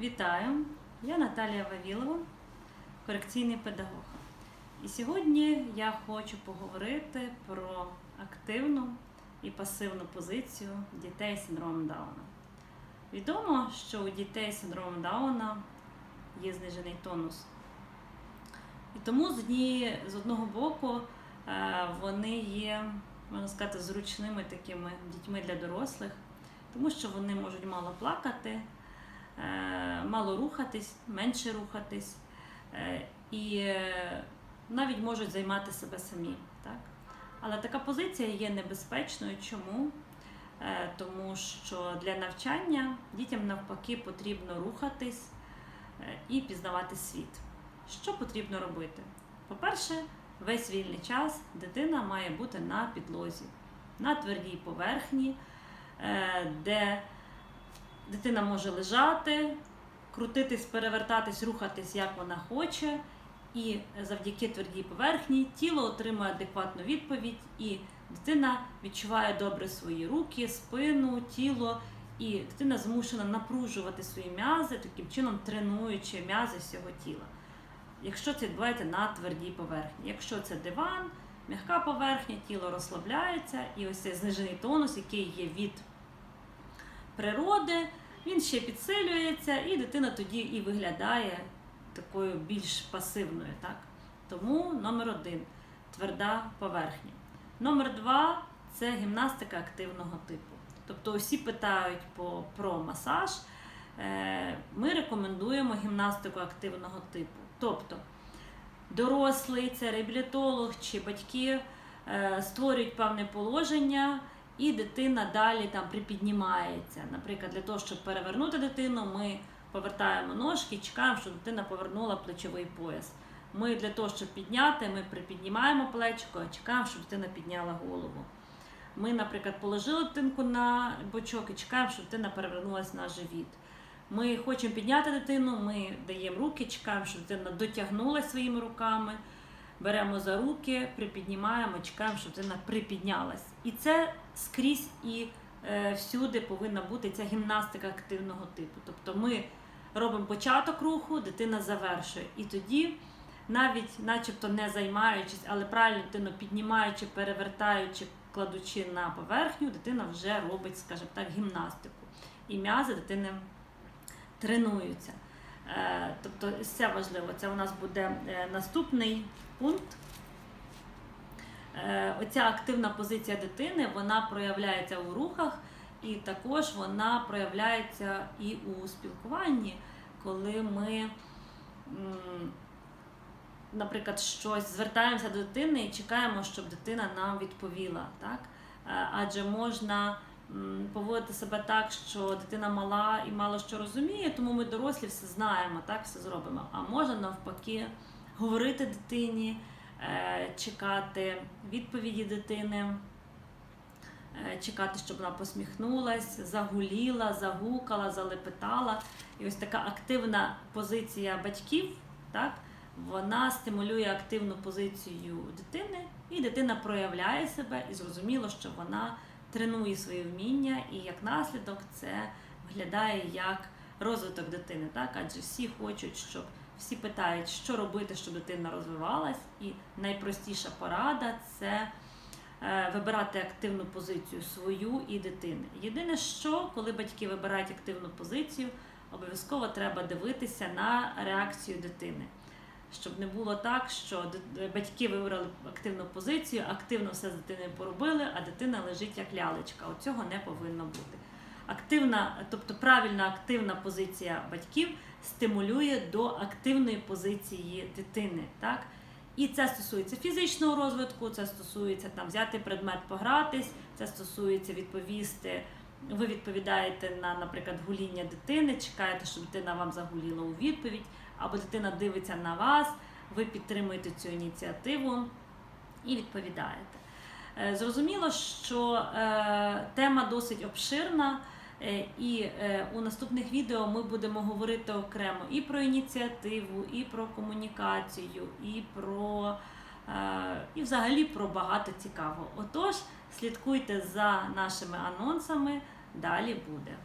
Вітаю! Я Наталія Вавілова, корекційний педагог. І сьогодні я хочу поговорити про активну і пасивну позицію дітей з синдромом Дауна. Відомо, що у дітей з синдромом Дауна є знижений тонус. І тому з, однієї, з одного боку е, вони є, можна сказати, зручними такими дітьми для дорослих, тому що вони можуть мало плакати, мало рухатись, менше рухатись е, і е, навіть можуть займати себе самі. Так? Але така позиція є небезпечною. Чому? Е, Тому що для навчання дітям навпаки потрібно рухатись е, і пізнавати світ. Що потрібно робити? По-перше, весь вільний час дитина має бути на підлозі, на твердій поверхні, е, де дитина може лежати, крутитись, перевертатись, рухатись, як вона хоче, і завдяки твердій поверхні тіло отримує адекватну відповідь, і дитина відчуває добре свої руки, спину, тіло, і дитина змушена напружувати свої м'язи, таким чином тренуючи м'язи всього тіла. Якщо це відбувається на твердій поверхні. Якщо це диван, м'яка поверхня, тіло розслабляється, і ось цей знижений тонус, який є від природи, він ще підсилюється, і дитина тоді і виглядає такою більш пасивною. Так? Тому номер один тверда поверхня. Номер два це гімнастика активного типу. Тобто усі питають по, про масаж. Е, Ми рекомендуємо гімнастику активного типу. Тобто дорослий, це реабілітолог чи батьки е, створюють певне положення, і дитина далі там припіднімається. Наприклад, для того, щоб перевернути дитину, ми повертаємо ножки, чекаємо, щоб дитина повернула плечовий пояс. Ми для того, щоб підняти, ми припіднімаємо плечко, чекаємо, щоб дитина підняла голову. Ми, наприклад, положили дитинку на бочок і чекаємо, щоб дитина перевернулася на живіт. Ми хочемо підняти дитину, ми даємо руки, чекаємо, щоб дитина дотягнулася своїми руками, беремо за руки, припіднімаємо, чекаємо, щоб дитина припіднялась. І це скрізь і е, всюди повинна бути ця гімнастика активного типу. Тобто ми робимо початок руху, дитина завершує. І тоді, навіть начебто не займаючись, але правильно дитину піднімаючи, перевертаючи, кладучи на поверхню, дитина вже робить, скажімо так, гімнастику. І м'язи дитини тренуються. Е, Тобто це важливо. Це у нас буде е, наступний пункт. Е, Оця активна позиція дитини вона проявляється у рухах, і також вона проявляється і у спілкуванні, коли ми, наприклад, щось звертаємося до дитини і чекаємо, щоб дитина нам відповіла. Так? Адже можна поводити себе так, що дитина мала і мало що розуміє, тому ми дорослі все знаємо, так все зробимо. А можна навпаки говорити дитині, е, чекати відповіді дитини, е, чекати, щоб вона посміхнулась, загуліла, загукала, залепетала. І ось така активна позиція батьків, так, вона стимулює активну позицію дитини, і дитина проявляє себе, і зрозуміло, що вона тренує свої вміння, і як наслідок це виглядає як розвиток дитини. Так? Адже всі хочуть, щоб всі питають, що робити, щоб дитина розвивалась, і найпростіша порада це е, вибирати активну позицію свою і дитини. Єдине, що коли батьки вибирають активну позицію, обов'язково треба дивитися на реакцію дитини. Щоб не було так, що батьки вибрали активну позицію, активно все з дитиною поробили, а дитина лежить як лялечка. От цього не повинно бути. Активна, тобто правильна активна позиція батьків стимулює до активної позиції дитини. Так? І це стосується фізичного розвитку, це стосується там взяти предмет, погратись, це стосується відповісти. Ви відповідаєте на, наприклад, гуління дитини, чекаєте, щоб дитина вам загуліла у відповідь, або дитина дивиться на вас, ви підтримуєте цю ініціативу і відповідаєте. Е, Зрозуміло, що е, тема досить обширна, е, і у наступних відео ми будемо говорити окремо і про ініціативу, і про комунікацію, і про і взагалі про багато цікавого. Отож, слідкуйте за нашими анонсами, далі буде.